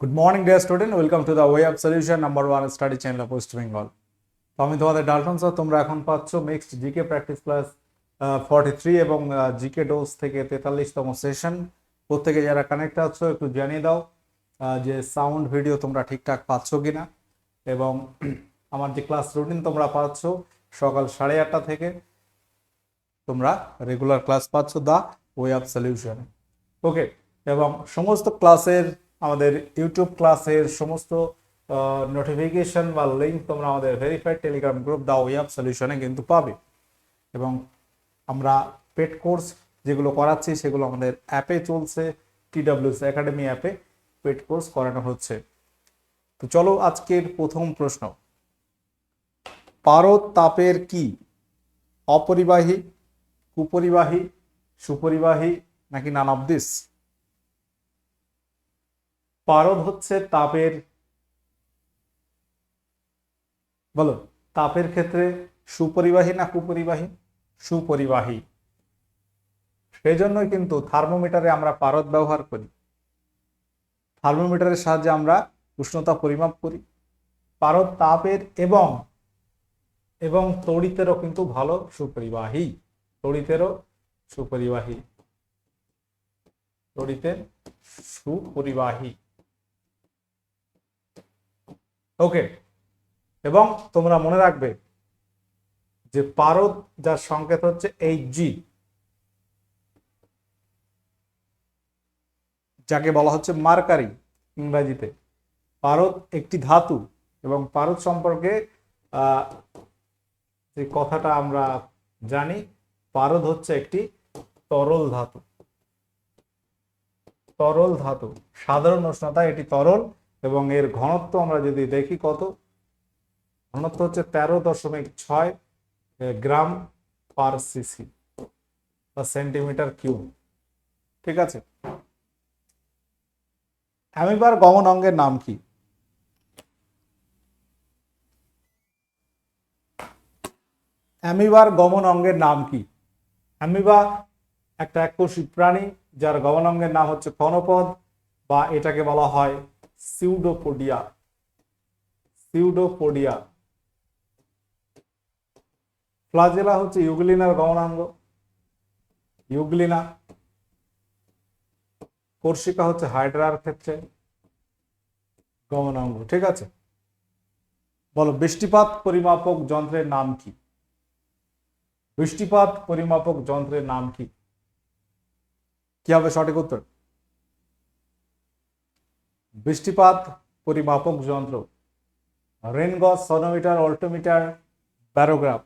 Good morning dear student welcome to the way of solution number one study channel West Bengal তো আমি তোমাদের Dalton sir তোমরা এখন পাচ্ছ mixed GK practice plus forty three এবং GK dose থেকে তেতাল্লিশতম সেশন প্রত্যেকে যারা কানেক্ট আছো, একটু জানিয়ে দাও যে সাউন্ড ভিডিও তোমরা ঠিকঠাক পাচ্ছ কিনা। এবং আমার যে ক্লাস রুটিন তোমরা পাচ্ছ, সকাল সাড়ে আটটা থেকে তোমরা রেগুলার ক্লাস পাচ্ছ the way of solution okay এবং সমস্ত ক্লাসের, আমাদের ইউটিউব ক্লাসের সমস্ত নোটিফিকেশন বা লিঙ্ক তোমরা আমাদের verified Telegram group the way of সলিউশনে কিন্তু পাবে। এবং আমরা পেড কোর্স যেগুলো করাচ্ছি সেগুলো আমাদের অ্যাপে চলছে টিডাব্লিউস একাডেমি অ্যাপে পেড কোর্স করানো হচ্ছে। তো চলো আজকের প্রথম প্রশ্ন। পারদ তাপের কি? অপরিবাহী, কুপরিবাহী, সুপরিবাহী নাকি নান অব দিস? পারদ হচ্ছে তাপের, বলো, তাপের ক্ষেত্রে সুপরিবাহী না কুপরিবাহী? সুপরিবাহী। সেই জন্যই কিন্তু থার্মোমিটারে আমরা পারদ ব্যবহার করি। থার্মোমিটারের সাহায্যে আমরা উষ্ণতা পরিমাপ করি। পারদ তাপের এবং এবং তড়িতেরও কিন্তু ভালো সুপরিবাহী। তড়িতেরও সুপরিবাহী। তড়িতের সুপরিবাহী। ওকে এবং তোমরা মনে রাখবে যে পারদ যার সংকেত হচ্ছে এইচ জি যাকে বলা হচ্ছে মার্কারি ইংরেজিতে। পারদ একটি ধাতু এবং পারদ সম্পর্কে যে কথাটা আমরা জানি, পারদ হচ্ছে একটি তরল ধাতু। তরল ধাতু। সাধারণ উষ্ণতা এটি তরল এবং এর ঘনত্ব আমরা যদি দেখি কত? ঘনত্ব হচ্ছে তেরো দশমিক ছয় গ্রাম পার সিসি বা সেন্টিমিটার কিউব। ঠিক আছে? অ্যামিবার গমন অঙ্গের নাম কি? অ্যামিবার গমন অঙ্গের নাম কি? অ্যামিবা একটা এককোষী প্রাণী যার গমন অঙ্গের নাম হচ্ছে কনপদ বা এটাকে বলা হয় সিউডোপোডিয়া সিউডোপোডিয়া ফ্লাজেলা হচ্ছে ইউগ্লিনার গমনাঙ্গ ইউগ্লিনা কর্ষিকা হচ্ছে হাইড্রার ক্ষেত্রে গমনাঙ্গ ঠিক আছে? বলো, বৃষ্টিপাত পরিমাপক যন্ত্রের নাম কি? বৃষ্টিপাত পরিমাপক যন্ত্রের নাম কি? কি হবে সঠিক উত্তর? বৃষ্টিপাত, পরিমাপক যন্ত্র রেনগজ সনোমিটার, অল্টোমিটার, ব্যারোগ্রাফ।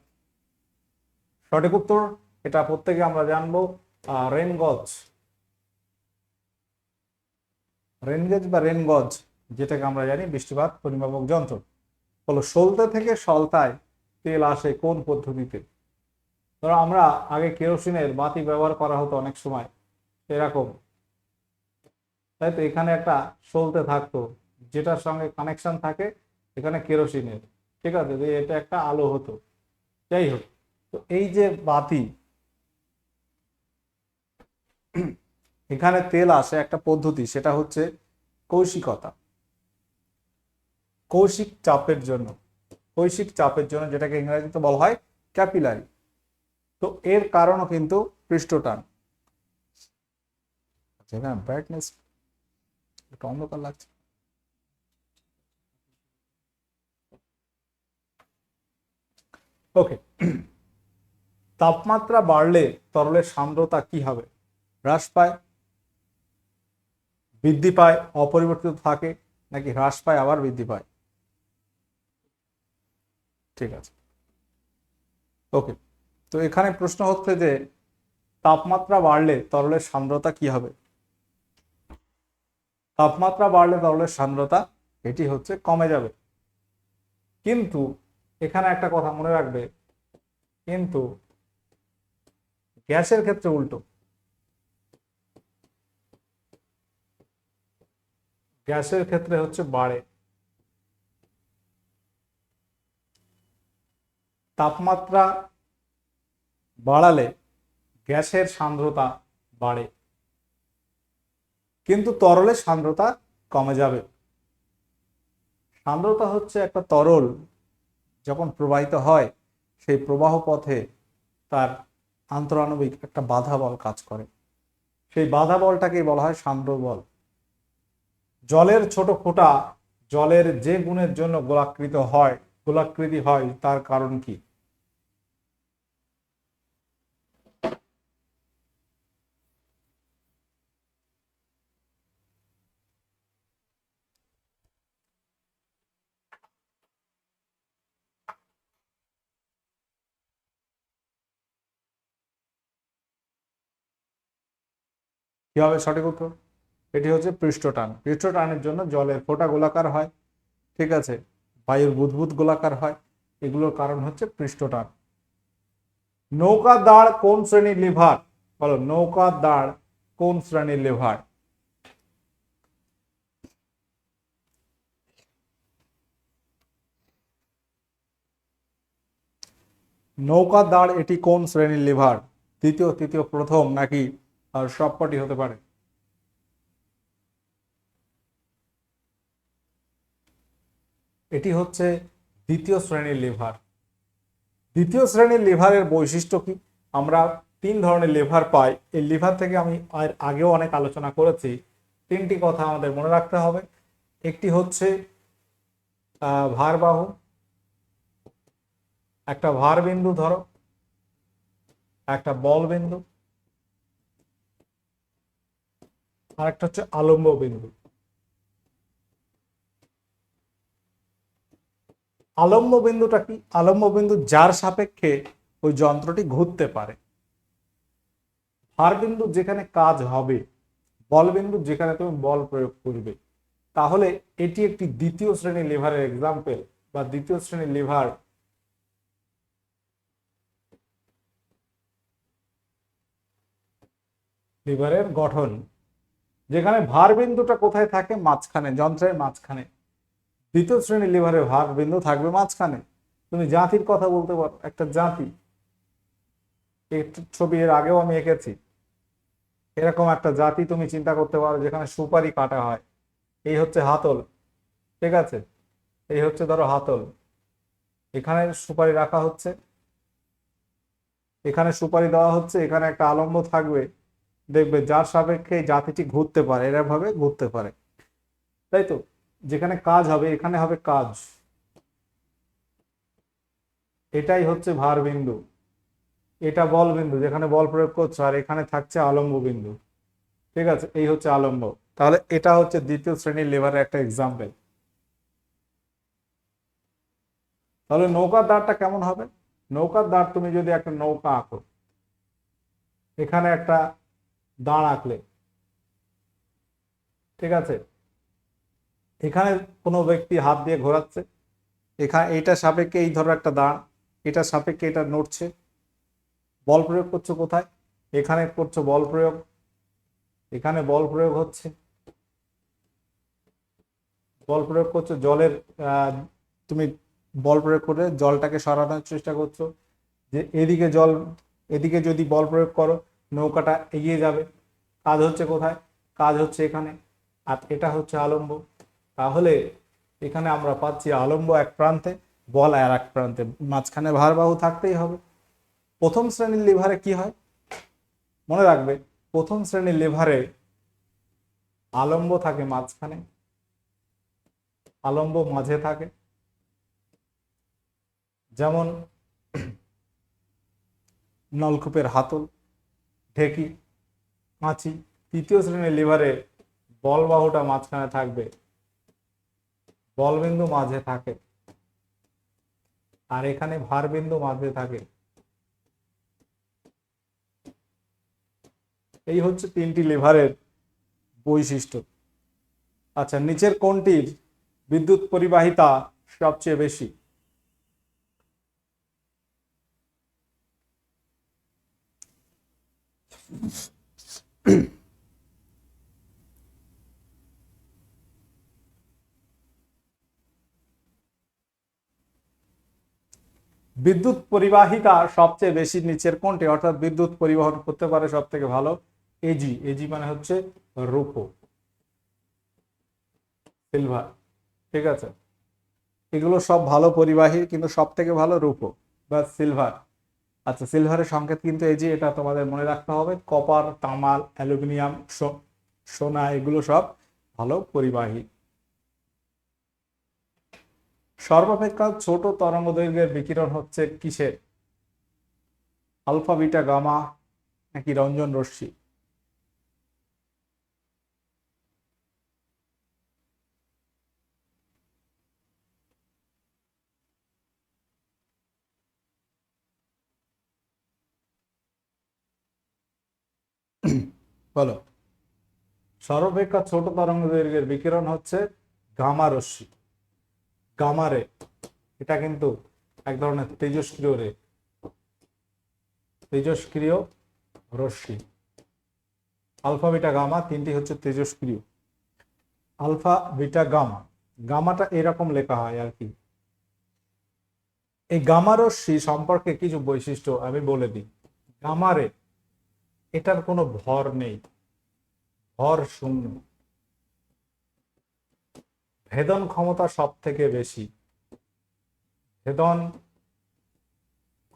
সঠিক উত্তর এটা প্রত্যেকে আমরা জানব রেনগজ। রেনগেজ বা রেনগজ, যেটাকে আমরা জানি বৃষ্টিপাত, পরিমাপক যন্ত্র। হলো সলতে থেকে সলতায় তেল আসে কোন পদ্ধতিতে? ধরো আমরা আগে কেরোসিনের বাতি ব্যবহার করা হতো অনেক সময় এরকম তাই তো এখানে একটা সলতে থাকতো যেটার সঙ্গে কানেকশন থাকে এখানে কেরোসিনের। ঠিক আছে যে এটা একটা আলো হতো। যাই হোক তো এই যে বাতি এখানে তেল আসে একটা পদ্ধতি সেটা হচ্ছে কৌশিকতা। কৌশিক চাপের জন্য কৈশিক চাপের জন্য যেটাকে ইংরেজিতে বলা হয় ক্যাপিলারি। তো এর কারণও কিন্তু পৃষ্ঠটান। আচ্ছা, ব্রাইটনেস একটু অন্ধকার লাগছে। ওকে তাপমাত্রা বাড়লে তরলের সান্দ্রতা কি হবে? হ্রাস পায়, বৃদ্ধি পায়, অপরিবর্তিত থাকে, নাকি হ্রাস পায়, আবার বৃদ্ধি পায়? ঠিক আছে। ওকে তো এখানে প্রশ্ন হচ্ছে যে, তাপমাত্রা বাড়লে তরলের সান্দ্রতা কি হবে? তাপমাত্রা বাড়লে তরলের সান্দ্রতা, এটি হচ্ছে কমে যাবে। কিন্তু এখানে একটা কথা মনে রাখবে, কিন্তু গ্যাসের ক্ষেত্রে উল্টো। গ্যাসের ক্ষেত্রে হচ্ছে বাড়ে। তাপমাত্রা বাড়ালে গ্যাসের সান্দ্রতা বাড়ে। কিন্তু তরলে সান্দ্রতা কমে যাবে। সান্দ্রতা হচ্ছে একটা তরল যখন প্রবাহিত হয়, সেই প্রবাহ পথে তার আন্তরাণবিক একটা বাধা বল কাজ করে। সেই বাধা বলটাকেই বলা হয় সান্দ্র বল। জলের ছোট ফোঁটা, জলের যে গুণের জন্য গোলাকৃত হয়, গোলাকৃতি হয়, তার কারণ কি? কি হবে সঠিক উত্তর? এটি হচ্ছে পৃষ্ঠটান। পৃষ্ঠটানের জন্য জলের ফোঁটা গোলাকার হয়, ঠিক আছে? বায়ুর বুদবুদ গোলাকার হয়। এগুলোর কারণ হচ্ছে পৃষ্ঠটান। নৌকা, দাঁড় কোন শ্রেণির লিভার? বলো, নৌকা, দাঁড় কোন শ্রেণির লিভার? নৌকা, দাঁড় এটি কোন শ্রেণির লিভার? দ্বিতীয়, তৃতীয়, প্রথম নাকি আর সবকটি হতে পারে। এটি হচ্ছে দ্বিতীয় শ্রেণির লিভার। দ্বিতীয় শ্রেণির লিভারের বৈশিষ্ট্য কি? আমরা তিন ধরনের লিভার পাই। এই লিভার থেকে আমি আর আগেও অনেক আলোচনা করেছি। তিনটি কথা আমাদের মনে রাখতে হবে। একটি হচ্ছে ভারবাহু। একটা ভার বিন্দু ধরো, একটা বল বিন্দু আর একটা হচ্ছে আলম্ব বিন্দু। আলম্ব বিন্দুটা কি? আলম্ব বিন্দু যার সাপেক্ষে ওই যন্ত্রটি ঘুরতে পারে। ভার বিন্দু যেখানে কাজ হবে, বল বিন্দু যেখানে তুমি বল প্রয়োগ করবে, তাহলে এটি একটি দ্বিতীয় শ্রেণির লিভারের এক্সাম্পল বা দ্বিতীয় শ্রেণির লিভার লিভারের গঠন। যেখানে ভার বিন্দুটা কোথায় থাকে? মাঝখানে, যন্ত্রের মাঝখানে। দ্বিতীয় শ্রেণির লিভারে ভার বিন্দু থাকবে মাঝখানে। তুমি জাতির কথা বলতে পারো, একটা জাতি। ছবি এর আগেও আমি এঁকেছি। এরকম একটা জাতি তুমি চিন্তা করতে পারো যেখানে সুপারি কাটা হয়। এই হচ্ছে হাতল, ঠিক আছে? এই হচ্ছে ধরো হাতল। এখানে সুপারি রাখা হচ্ছে। এখানে সুপারি দেওয়া হচ্ছে, এখানে একটা আলম্ব থাকবে। দেখবে যার সাপেক্ষে জাতিটি ঘুরতে পারে এরভাবে ঘুরতে পারে। তাই তো? যেখানে কাজ হবে, এখানে হবে কাজ। এটাই হচ্ছে ভার বিন্দু এটা বল বিন্দু যেখানে বল প্রয়োগ করছ, আর এখানে থাকছে আলম্ব বিন্দু ঠিক আছে? এই হচ্ছে আলম্ব। তাহলে এটা হচ্ছে দ্বিতীয় শ্রেণির লেভারের একটা এক্সাম্পল তাহলে নৌকার দাঁড়টা কেমন হবে? নৌকার দাঁড় তুমি যদি একটা নৌকা আঁকো, এখানে একটা দাঁড় আঁকলে। ঠিক আছে? এখানে কোনো ব্যক্তি হাত দিয়ে ঘোরাচ্ছে। এখানে এইটা সাপেক্ষে এই ধরো একটা দাঁড়। এটা সাপেক্ষে এটা নড়ছে। বল প্রয়োগ করছ কোথায়? এখানে করছ বল প্রয়োগ। এখানে বল প্রয়োগ হচ্ছে। বল প্রয়োগ করছ জলের তুমি বল প্রয়োগ করে জলটাকে সরানোর চেষ্টা করছ। যে এদিকে জল, এদিকে যদি বল প্রয়োগ করো নৌকাটা এগিয়ে যাবে। কাজ হচ্ছে কোথায়? কাজ হচ্ছে এখানে। আর এটা হচ্ছে আলম্ব। তাহলে এখানে আমরা পাচ্ছি আলম্ব এক প্রান্তে, বল আর এক প্রান্তে। মাঝখানে ভারবাহু থাকতেই হবে। প্রথম শ্রেণির লিভারে কি হয়? মনে রাখবে, প্রথম শ্রেণির লিভারে আলম্ব থাকে মাঝখানে, আলম্ব মাঝে থাকে। যেমন নলকূপের হাতল ঢেকি কাঁচি তৃতীয় শ্রেণির লিভারে বল বাহুটা মাঝখানে থাকবে। বলবিন্দু মাঝে থাকে। আর এখানে ভার বিন্দু মাঝে থাকে। এই হচ্ছে তিনটি লিভারের বৈশিষ্ট্য। আচ্ছা নিচের কোনটির বিদ্যুৎ পরিবাহিতা সবচেয়ে বেশি? বিদ্যুৎ পরিবাহিতা সবচেয়ে বেশি নিচের কোনটি? অর্থাৎ বিদ্যুৎ পরিবহন করতে পারে সব থেকে ভালো এজি এজি মানে হচ্ছে রূপো। সিলভার ঠিক আছে? এগুলো সব ভালো পরিবাহী, কিন্তু সব থেকে ভালো রূপো বা সিলভার আচ্ছা সিলভারের সংকেত কিন্তু এই যে এটা তোমাদের মনে রাখতে হবে কপার তামাল অ্যালুমিনিয়াম সোনা, এগুলো সব ভালো পরিবাহী। সর্বাপেক্ষা ছোট তরঙ্গ দৈর্ঘ্যের বিকিরণ হচ্ছে কিসের? আলফা, বিটা, গামা, নাকি রঞ্জন রশ্মি? বলো। সর্বাপেক্ষা ছোট তরঙ্গ দৈর্ঘ্যের বিকিরণ হচ্ছে গামা রশ্মি। গামা রে এটা কিন্তু এক ধরনের তেজস্ক্রিয় রে। তেজস্ক্রিয় রশ্মি। আলফা, বিটা, গামা, তিনটি হচ্ছে তেজস্ক্রিয় আলফা, বিটা, গামা। গামাটা এরকম লেখা হয় আর কি। এই গামা রশ্মি সম্পর্কে কিছু বৈশিষ্ট্য আমি বলে দিই। গামারে এটার কোনো ভর নেই। ভর শূন্য। ভেদন ক্ষমতা সব থেকে বেশি। ভেদন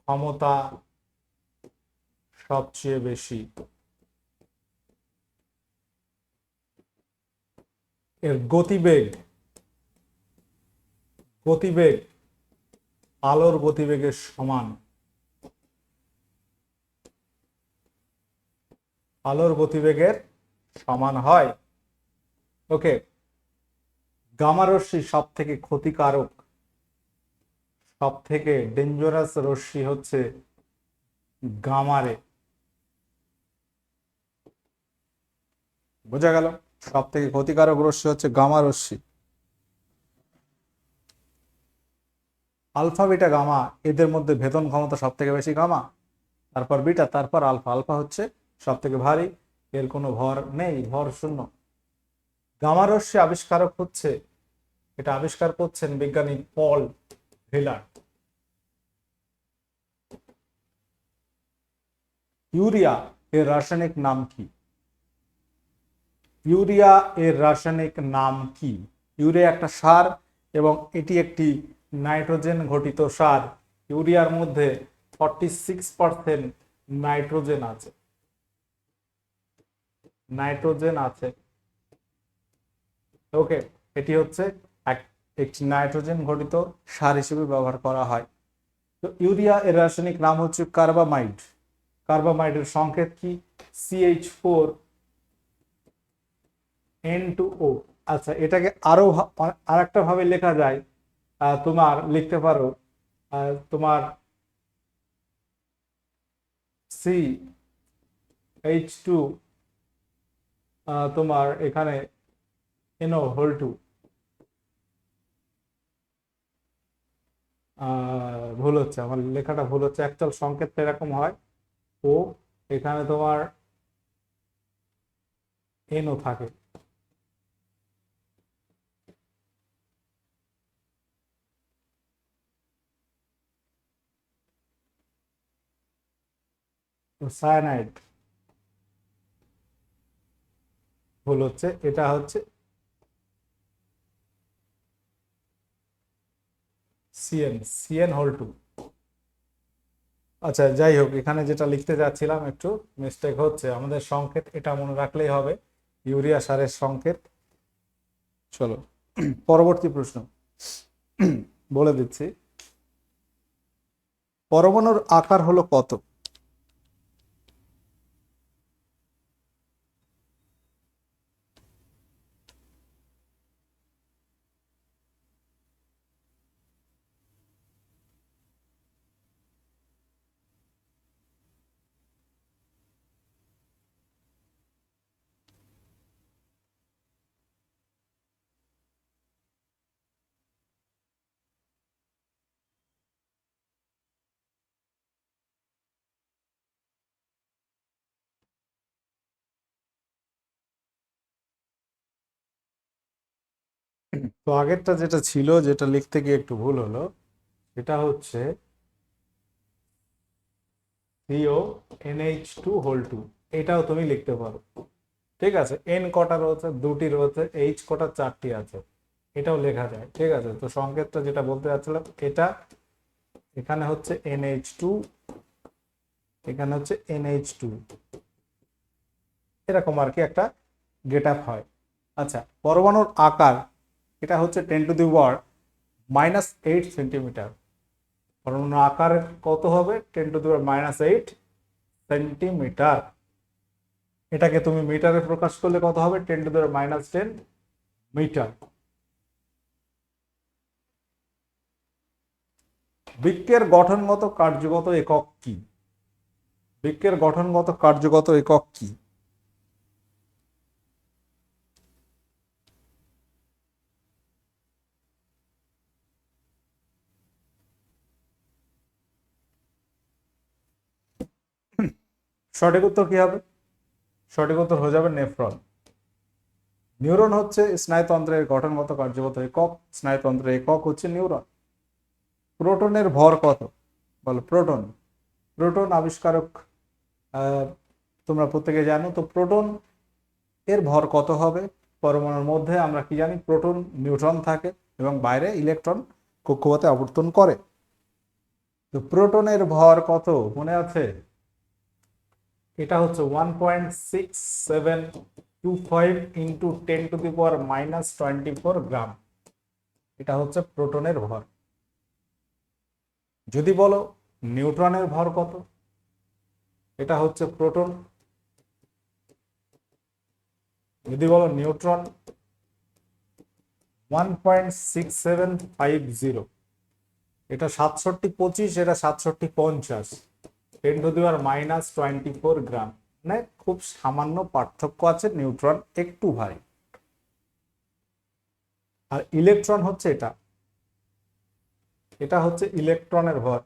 ক্ষমতা সবচেয়ে বেশি। এর গতিবেগ গতিবেগ আলোর গতিবেগের সমান। আলোর গতিবেগের সমান হয়। ওকে গামা রশ্মি সব থেকে ক্ষতিকারক সব থেকে ডেঞ্জারাস রশ্মি হচ্ছে গামারে বোঝা গেল? সব থেকে ক্ষতিকারক রশ্মি হচ্ছে গামা রশ্মি। আলফা, বিটা গামা এদের মধ্যে ভেদন ক্ষমতা সব থেকে বেশি গামা তারপর বিটা, তারপর আলফা। আলফা হচ্ছে সব থেকে ভারী, এর কোনো ভর নেই, ভর শূন্য। গামা রশ্মি আবিষ্কারক হচ্ছে, এটা আবিষ্কার করছেন বিজ্ঞানী পল ভিলার। ইউরিয়া এর রাসায়নিক নাম কি? ইউরিয়া এর রাসায়নিক নাম কি? ইউরিয়া একটা সার এবং এটি একটি নাইট্রোজেন ঘটিত সার। ইউরিয়ার মধ্যে ফর্টি সিক্স পার্সেন্ট নাইট্রোজেন আছে। নাইট্রোজেন আছে। ওকে, এটি হচ্ছে এক- একটি নাইট্রোজেন ঘটিত সার হিসেবে ব্যবহার করা হয়। তো ইউরিয়া এর রাসায়নিক নাম হচ্ছে কার্বামাইড। কার্বামাইডের সংকেত কি? C H four N two O আচ্ছা এটাকে আরও আর একটা ভাবে লেখা যায় তোমার লিখতে পারো তোমার সি এইচ টু তোমার এখানে এনো হোল টু ভুল হচ্ছে, আমার লেখাটা ভুল হচ্ছে। অ্যাকচুয়াল সংকেতটা এরকম হয়, ও, এখানে তোমার এনও থাকে। সায়ানাইড ভুল হচ্ছে, এটা হচ্ছে সিএন সিএন হোল টু আচ্ছা যাই হোক, এখানে যেটা লিখতে যাচ্ছিলাম একটু মিস্টেক হচ্ছে, আমাদের সংকেত এটা মনে রাখলেই হবে, ইউরিয়া সারের সংকেত। চলো, পরবর্তী প্রশ্ন। বলে দিচ্ছি, পরমাণুর আকার হলো কত? তো আগেরটা যেটা ছিল, যেটা লিখতে গিয়ে একটু ভুল হলো, সেটা হচ্ছে CO NH two whole two এটাও তুমি লিখতে পারো। ঠিক আছে? এন কটা রয়েছে? দুটি রয়েছে। এইচ কটা? চারটি আছে। এটাও লেখা যায়। ঠিক আছে? তো সংকেতটা যেটা বলতে চাচ্ছিলাম এটা এখানে হচ্ছে এনএইচ টু এখানে হচ্ছে এনএইচ টু এরকম আর কি একটা গেট আপ হয়। আচ্ছা পরমাণুর আকার এটা হচ্ছে ten to the power minus eight centimetre পরমাণুর আকার কত হবে? Ten to the power minus eight centimetre এটাকে তুমি মিটারে প্রকাশ করলে কত হবে? Ten to the power minus ten metre বৃক্কের গঠনগত কার্যগত একক কি? বৃক্কের গঠনগত কার্যগত একক কি? সঠিক উত্তর কি হবে? সঠিক উত্তর হয়ে যাবে নেফ্রন। নিউরন হচ্ছে স্নায়ুতন্ত্রের গঠনগত কার্যগত একক। স্নায়ুতন্ত্রের একক হচ্ছে নিউরন। প্রোটনের ভর কত? বলো প্রোটন। প্রোটন আবিষ্কারক তোমরা প্রত্যেকে জানো, তো প্রোটন এর ভর কত হবে? পরমাণুর মধ্যে আমরা কি জানি? প্রোটন নিউট্রন থাকে এবং বাইরে ইলেকট্রন কক্ষপথে আবর্তন করে। তো প্রোটনের ভর কত? মনে আছে? এটা হচ্ছে one point six seven two five into ten to the power minus twenty four gram এটা হচ্ছে প্রোটনের ভর। যদি বলো নিউট্রনের ভর কত? এটা হচ্ছে প্রোটন যদি বলো neutron one point six seven five zero এটা সাতষট্টি পঁচিশ, এটা সাতষট্টি পঞ্চাশ। Ten to the minus twenty gram. মানে খুব সামান্য পার্থক্য আছে, নিউট্রন একটু ভারী। আর ইলেকট্রন হচ্ছে এটা। এটা হচ্ছে ইলেকট্রনের ভর।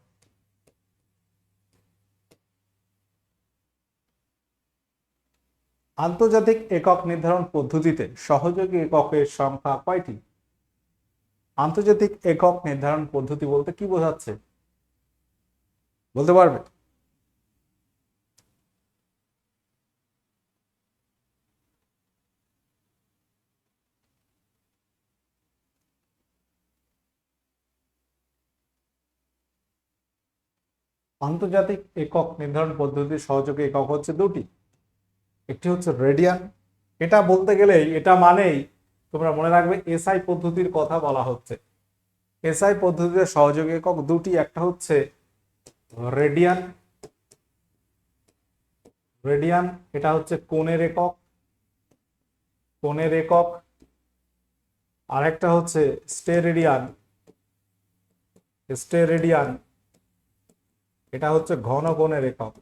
আন্তর্জাতিক একক নির্ধারণ পদ্ধতিতে সহযোগী এককের সংখ্যা কয়টি? আন্তর্জাতিক একক নির্ধারণ পদ্ধতি বলতে কি বোঝাচ্ছে? বলতে পারবে? আন্তর্জাতিক একক নির্ধারণ পদ্ধতির সহযোগী একক হচ্ছে দুটি। একটি হচ্ছে রেডিয়ান। এটা বলতে গেলেই এটা মানেই তোমরা মনে রাখবে এসআই পদ্ধতির কথা বলা হচ্ছে। এসআই পদ্ধতিতে সহযোগী একক দুটি, একটা হচ্ছে রেডিয়ান। রেডিয়ান, এটা হচ্ছে কোণের একক। কোণের একক। আরেকটা হচ্ছে স্টেরেডিয়ান। স্টেরেডিয়ান। এটা হচ্ছে ঘন কোণের একক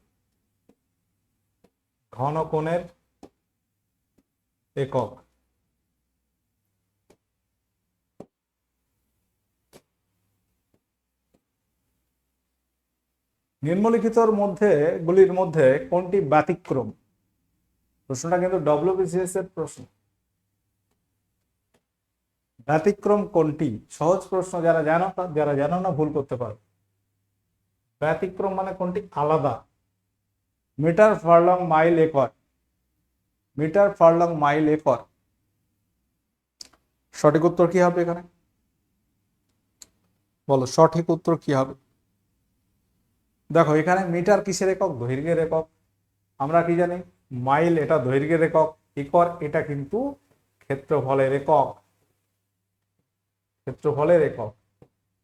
ঘন কোণের একক। নিম্নলিখিতর মধ্যে গুলির মধ্যে কোনটি ব্যতিক্রম? প্রশ্নটা কিন্তু ডব্লিউবিসিএস এর প্রশ্ন। ব্যতিক্রম কোনটি? সহজ প্রশ্ন, যারা জানো যারা জানো না, ভুল করতে পারো। ব্যতিক্রম মানে কোনটি? আলাদা। Metre furlong mile acre metre furlong mile acre সঠিক উত্তর কি হবে এখানে? বলো, সঠিক উত্তর কি হবে? দেখো, এখানে মিটার কিসের একক? দৈর্ঘ্যের একক। আমরা কি জানি? মাইল এটা দৈর্ঘ্যের একক। একর এটা কিন্তু ক্ষেত্রফলের একক। ক্ষেত্রফলের একক।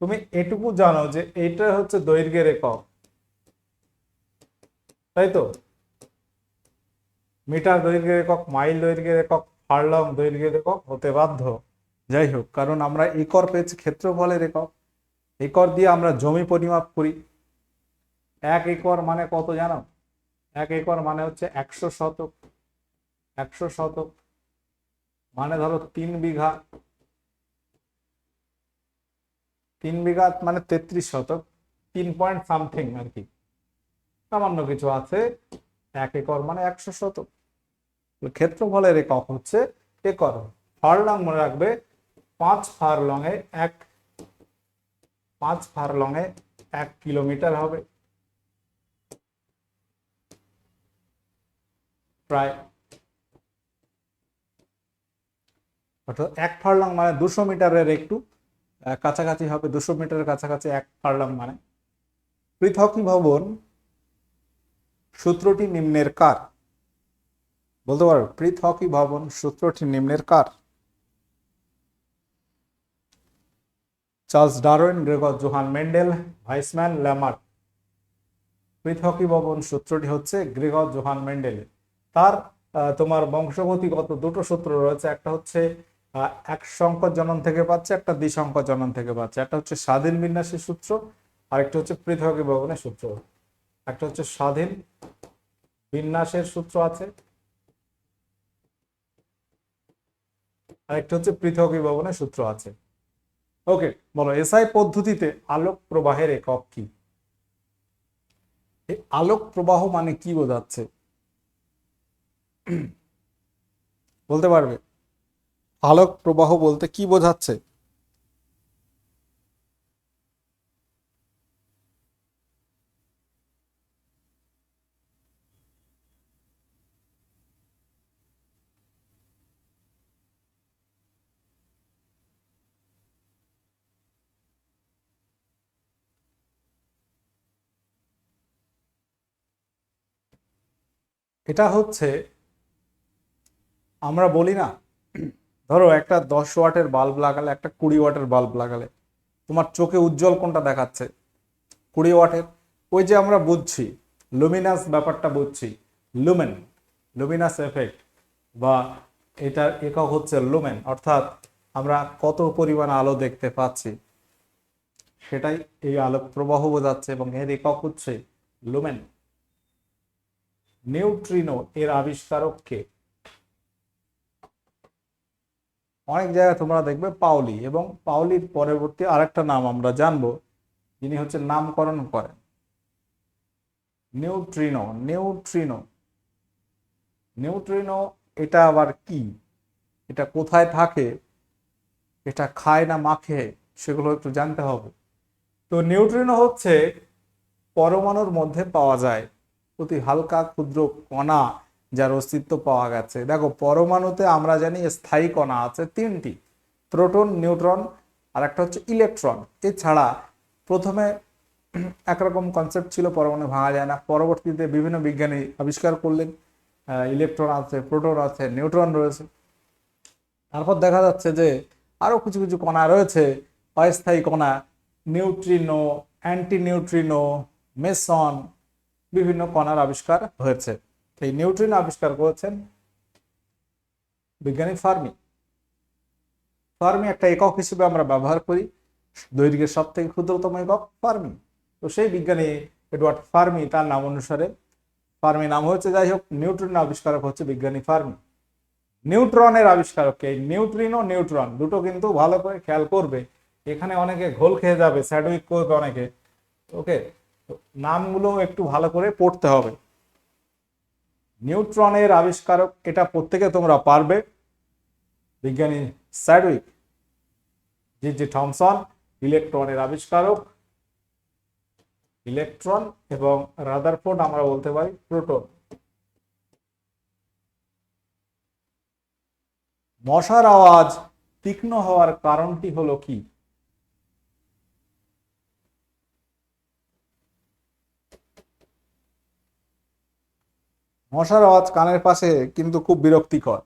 তুমি এটুকু জানো যে এইটা হচ্ছে দৈর্ঘ্যের একক। তাই তো? মিটার দৈর্ঘ্যের একক, মাইল দৈর্ঘ্যের একক ফারলং দৈর্ঘ্যের একক হতে বাধ্য। যাই হোক, কারণ আমরা একর পেয়েছি ক্ষেত্রফলের একক। একর দিয়ে আমরা জমি পরিমাপ করি। এক একর মানে কত জানো? এক একর মানে হচ্ছে একশো শতক। একশো শতক মানে ধরো তিন বিঘা। তিন বিঘা মানে তেত্রিশ শতক, তিন পয়েন্ট সামথিং আর কি। সামান্য কিছু আছে, এক একর মানে একশো শতক। ক্ষেত্রফলের একক হচ্ছে একর। ফারলং মনে রাখবে, পাঁচ ফারলং এ এক, পাঁচ ফারলং এ এক কিলোমিটার হবে। প্রায় অর্থাৎ এক ফার্লাং মানে দুশো মিটারের একটু কাছাকাছি হবে, দুশো মিটারের কাছাকাছি এক ফার্লাং মানে। পৃথকী ভবন সূত্রটি নিম্নের কার? বলতে পারো, পৃথকী ভবন সূত্রটি নিম্নের কার? Charles Darwin, Gregor Johann Mendel, Weismann Lamarck পৃথকী ভবন সূত্রটি হচ্ছে গ্রেগর জোহান মেন্ডেল তার তোমার বংশগতিগত দুটো সূত্র রয়েছে, একটা হচ্ছে এক সংকট জনন থেকে পাচ্ছে, একটা দ্বিসংকট জনন থেকে পাচ্ছে। একটা হচ্ছে স্বাধীন বিন্যাসের সূত্র আর একটা হচ্ছে পৃথকী ভবনের সূত্র। একটা হচ্ছে স্বাধীন বিন্যাসের সূত্র আছে, আরেকটা হচ্ছে পৃথকী ভবনের সূত্র আছে। ওকে, বলো, এসআই পদ্ধতিতে আলোক প্রবাহের একক কি? আলোক প্রবাহ মানে কি বোঝাচ্ছে? বলতে পারবে? আলোক প্রবাহ বলতে কি বোঝাচ্ছে? এটা হচ্ছে আমরা বলি না ধরো একটা দশ ওয়াটের বাল্ব লাগালে, একটা কুড়ি ওয়াটের বাল্ব লাগালে, তোমার চোখে উজ্জ্বল কোনটা দেখাচ্ছে? কুড়ি ওয়াটের। ওই যে আমরা বুঝছি লুমিনাস ব্যাপারটা বুঝছি লুমেন লুমিনাস এফেক্ট বা এটার একক হচ্ছে লুমেন অর্থাৎ আমরা কত পরিমাণ আলো দেখতে পাচ্ছি, সেটাই এই আলোক প্রবাহ বোঝাচ্ছে এবং এর একক হচ্ছে লুমেন নিউট্রিনো এর আবিষ্কারক কে অনেক জায়গায় তোমরা দেখবে পাওলি এবং পাওলির পরবর্তী আরেকটা নাম আমরা জানব, যিনি হচ্ছে নামকরণ করেন। Neutrino neutrino. নিউট্রিনো এটা আবার কি? এটা কোথায় থাকে? এটা খায় না মাখে? সেগুলো একটু জানতে হবে। তো নিউট্রিনো হচ্ছে পরমাণুর মধ্যে পাওয়া যায়। অতি হালকা, ক্ষুদ্র কণা যার অস্তিত্ব পাওয়া গেছে। দেখো, পরমাণুতে আমরা জানি স্থায়ী কণা আছে তিনটি, প্রোটন, নিউট্রন, আর একটা হচ্ছে ইলেকট্রন। এছাড়া প্রথমে একরকম কনসেপ্ট ছিল, পরমাণু ভাঙা যায় না। পরবর্তীতে বিভিন্ন বিজ্ঞানী আবিষ্কার করলেন ইলেকট্রন আছে, প্রোটন আছে, নিউট্রন রয়েছে। তারপর দেখা যাচ্ছে যে আরও কিছু কিছু কণা রয়েছে, অস্থায়ী কণা, নিউট্রিনো অ্যান্টি নিউট্রিনো মেসন, বিভিন্ন কণার আবিষ্কার হয়েছে। এই নিউট্রিন আবিষ্কার করেছেন বিজ্ঞানী ফার্মি। ফার্মি একটা একক হিসেবে আমরা ব্যবহার করি, দৈর্ঘ্যের সব থেকে ক্ষুদ্রতম একক ফার্মি। তো সেই বিজ্ঞানী এডওয়ার্ড ফার্মি, তার নাম অনুসারে ফার্মি নাম হয়েছে, যাই হোক, নিউট্রিন আবিষ্কারক হচ্ছে বিজ্ঞানী ফার্মি। নিউট্রনের আবিষ্কারক কে ও নিউট্রন দুটো কিন্তু ভালো করে খেয়াল করবে। এখানে অনেকে ঘোল খেয়ে যাবে স্যাডউইক করবে অনেকে। ওকে নামগুলো একটু ভালো করে পড়তে হবে। নিউট্রনের আবিষ্কারক, এটা প্রত্যেকে তোমরা পারবে। বিজ্ঞানী স্যাডউইক জি জি থমসন, ইলেকট্রনের আবিষ্কারক, ইলেকট্রন এবং রাদারফোর্ড আমরা বলতে পারি প্রোটন। মশার আওয়াজ তীক্ষ্ণ হওয়ার কারণটি হলো কি? মশার আওয়াজ কানের পাশে কিন্তু খুব বিরক্তিকর,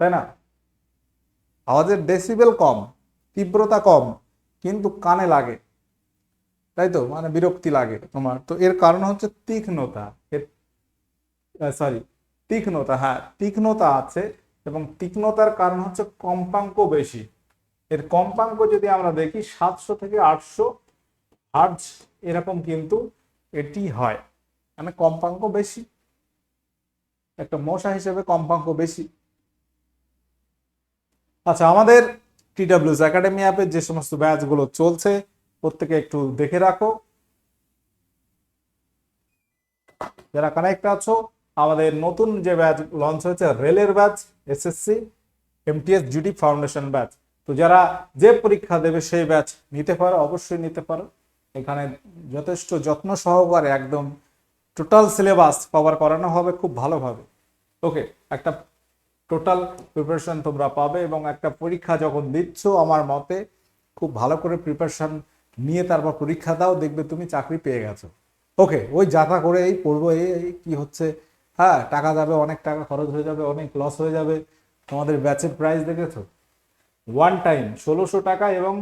তাই না? আওয়াজের ডেসিবেল কম, তীব্রতা কম, কিন্তু কানে লাগে, তাই তো? মানে বিরক্তি লাগে তোমার। তো এর কারণ হচ্ছে তীক্ষ্ণতা, এর সরি তীক্ষ্ণতা হ্যাঁ তীক্ষ্ণতা আছে এবং তীক্ষ্ণতার কারণ হচ্ছে কম্পাঙ্ক বেশি। এর কম্পাঙ্ক যদি আমরা দেখি, সাতশো থেকে আটশো হার্জ এরকম কিন্তু এটি হয়। মানে কম্পাঙ্ক বেশি একটা মশা হিসেবে কম্পাঙ্ক বেশি। আচ্ছা আমাদের টিডাব্লিউস একাডেমি অ্যাপে যে সমস্ত ব্যাচগুলো চলছে, প্রত্যেকে একটু দেখে রাখো। যারা কানেক্ট আছো, আমাদের নতুন যে ব্যাচ লঞ্চ হয়েছে, রেলের batch SSC MTS GD foundation batch. তো যারা যে পরীক্ষা দেবে সেই ব্যাচ নিতে পারো, অবশ্যই নিতে পারো। এখানে যথেষ্ট যত্ন সহকারে একদম টোটাল সিলেবাস কভার করানো হবে খুব ভালোভাবে। ওকে একটা টোটাল প্রিপারেশন তোমরা পাবে এবং একটা পরীক্ষা যখন দিচ্ছ আমার মতে, খুব ভালো করে প্রিপারেশন নিয়ে তারপর পরীক্ষা দাও, দেখবে তুমি চাকরি পেয়ে গেছো। ওকে ওই যাতা করে এই পড়ব, এই কি হচ্ছে? হ্যাঁ টাকা যাবে, অনেক টাকা খরচ হয়ে যাবে, অনেক লস হয়ে যাবে। তোমাদের ব্যাচের প্রাইস দেখেছ? ওয়ান টাইম ষোলোশো টাকা এবং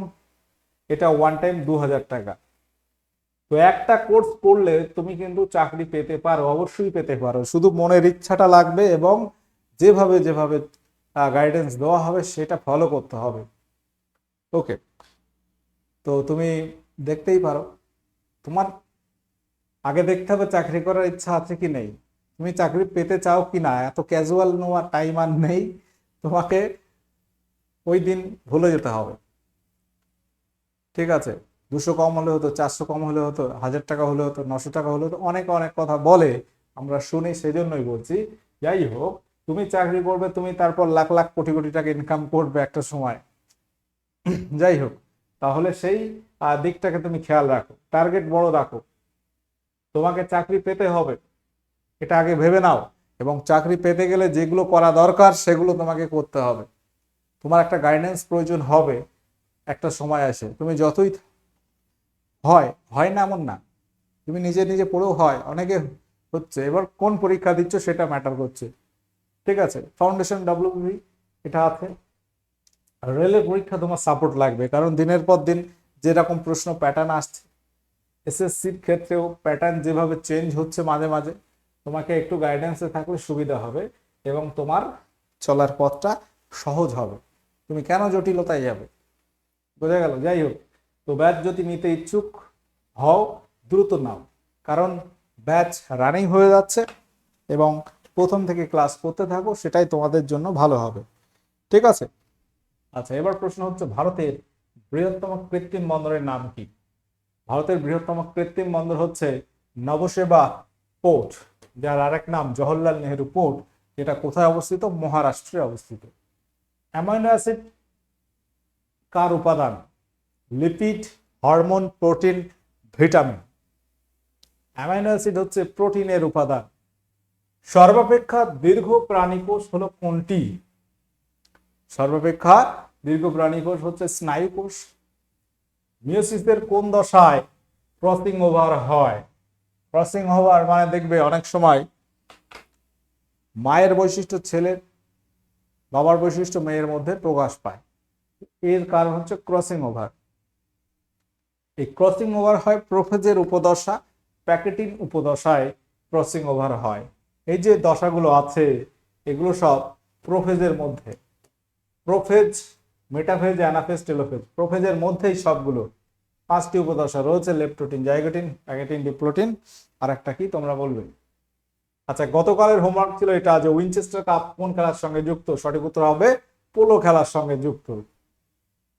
এটা ওয়ান টাইম দু হাজার টাকা। তো একটা কোর্স করলে তুমি কিন্তু চাকরি পেতে পারো, অবশ্যই পেতে পারো। শুধু মনের ইচ্ছাটা লাগবে এবং যেভাবে যেভাবে গাইডেন্স দেওয়া হবে সেটা ফলো করতে হবে। ওকে তো তুমি দেখতেই পারো। তোমার আগে দেখতে হবে চাকরি করার ইচ্ছা আছে কি নেই। তুমি চাকরি পেতে চাও কি না, এত ক্যাজুয়াল নেওয়ার টাইম আর নেই। তোমাকে ওই দিন ভুলে যেতে হবে। ঠিক আছে? দুশো কম হলে হতো, চারশো কম হলে হতো, হাজার টাকা হলে হতো, নশো টাকা হলে হতো, অনেক অনেক কথা বলে আমরা শুনি সেই জন্যই বলছি। যাই হোক, তুমি চাকরি করবে, তুমি তারপর লাখ লাখ কোটি কোটি টাকা ইনকাম করবে একটা সময়। যাই হোক, তাহলে সেই দিকটাকে তুমি খেয়াল রাখো। টার্গেট বড় রাখো। তোমাকে চাকরি পেতে হবে, এটা আগে ভেবে নাও। এবং চাকরি পেতে গেলে যেগুলো করা দরকার, সেগুলো তোমাকে করতে হবে। তোমার একটা গাইডেন্স প্রয়োজন হবে, একটা সময় আসে। তুমি যতই হয় হয় না এমন না। তুমি নিজে নিজে পড়েও হয়, অনেকে হচ্ছে। এবার কোন পরীক্ষা দিচ্ছ সেটা ম্যাটার করছে। ঠিক আছে? ফাউন্ডেশন ডাব্লিউবি এটা আছে। রেলের পরীক্ষা তোমার সাপোর্ট লাগবে। কারণ দিনের পর দিন যেরকম প্রশ্ন প্যাটার্ন আসছে এসএসসির ক্ষেত্রেও প্যাটার্ন যেভাবে চেঞ্জ হচ্ছে মাঝে মাঝে, তোমাকে একটু গাইডেন্সে থাকলে সুবিধা হবে এবং তোমার চলার পথটা সহজ হবে। তুমি কেন জটিলতায় যাবে? বোঝা গেল? যাই হোক। তো ব্যাচ যদি নিতে ইচ্ছুক, হও, দ্রুত নাও। কারণ ব্যাচ রানিং হয়ে যাচ্ছে এবং প্রথম থেকে ক্লাস করতে থাকো, সেটাই তোমাদের জন্য ভালো হবে। ঠিক আছে? আচ্ছা এবার প্রশ্ন হচ্ছে ভারতের বৃহত্তম কৃত্রিম বন্দরের নাম কি? ভারতের বৃহত্তম কৃত্রিম বন্দর হচ্ছে নবসেবা পোর্ট, যার আরেক নাম জওহরলাল নেহেরু পোর্ট, যেটা কোথায় অবস্থিত? মহারাষ্ট্রে অবস্থিত। অ্যামাইনো অ্যাসিড কার উপাদান? Lipid hormone protein vitamin amino acid হচ্ছে প্রোটিনের উপাদান। সর্বাপেক্ষা দীর্ঘ প্রাণীকোষ হলো কোনটি? সর্বাপেক্ষা দীর্ঘ প্রাণীকোষ হচ্ছে স্নায়ুকোষ মিওসিসের কোন দশায় ক্রসিং ওভার হয়? ক্রসিং ওভার মানে দেখবে অনেক সময় মায়ের বৈশিষ্ট্য ছেলের, বাবার বৈশিষ্ট্য মেয়ের মধ্যে প্রকাশ পায়। এর কারণ হচ্ছে ক্রসিং ওভার। এই ক্রসিং ওভার হয় প্রোফেজের উপদশা, প্যাকেটিং উপদশায় ক্রসিং ওভার হয়। এই যে দশাগুলো আছে, এগুলো সব প্রোফেজের মধ্যে। প্রোফেজ মেটাফেজ অ্যানাফেজ টেলোফেজ প্রোফেজের মধ্যেই সবগুলো। পাঁচটি উপদশা রয়েছে লেপটোটিন জাইগোটিন প্যাকেটিন ডিপ্লোটিন আর একটা কি তোমরা বলবে? আচ্ছা গতকালের হোমওয়ার্ক ছিল এটা যে উইনচেস্টার কাপ কোন খেলার সঙ্গে যুক্ত? সঠিক উত্তর হবে পোলো খেলার সঙ্গে যুক্ত।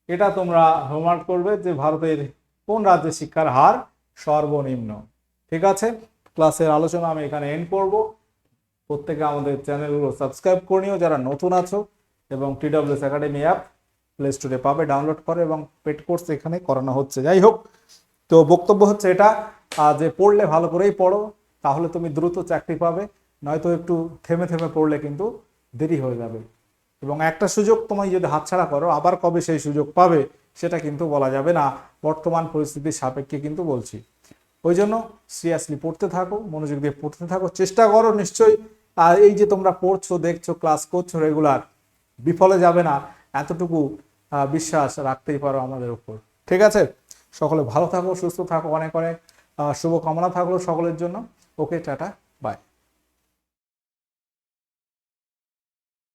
এটা তোমরা হোমওয়ার্ক করবে যে ভারতের কোন রাজ্যে শিক্ষার হার সর্বনিম্ন? ঠিক আছে? ক্লাসের আলোচনা আমি এখানে এন্ড করব। প্রত্যেকে আমাদের চ্যানেলগুলো সাবস্ক্রাইব করে নিও যারা নতুন আছো এবং টিডব্লিউএস একাডেমি অ্যাপ প্লে স্টোরে পাবে, ডাউনলোড করে এবং পেড কোর্স এখানে করানো হচ্ছে। যাই হোক, তো বক্তব্য হচ্ছে এটা যে পড়লে ভালো করেই পড়ো, তাহলে তুমি দ্রুত চাকরি পাবে। নয়তো একটু থেমে থেমে পড়লে কিন্তু দেরি হয়ে যাবে। এবং একটা সুযোগ তোমায় যদি হাতছাড়া করো, আবার কবে সেই সুযোগ পাবে? সেটা কিন্তু বলা যাবে না। বর্তমান পরিস্থিতির সাপেক্ষে কিন্তু বলছি। ওই জন্য সিরিয়াসলি পড়তে থাকো, মনোযোগ দিয়ে পড়তে থাকো, চেষ্টা করো নিশ্চয়ই। আর এই যে তোমরা পড়ছো, দেখছ ক্লাস করছ রেগুলার বিফলে যাবে না। এতটুকু বিশ্বাস রাখতেই পারো আমাদের উপর। ঠিক আছে? সকলে ভালো থাকো, সুস্থ থাকো অনেক অনেক। শুভকামনা থাকল সকলের জন্য। Okay, tata.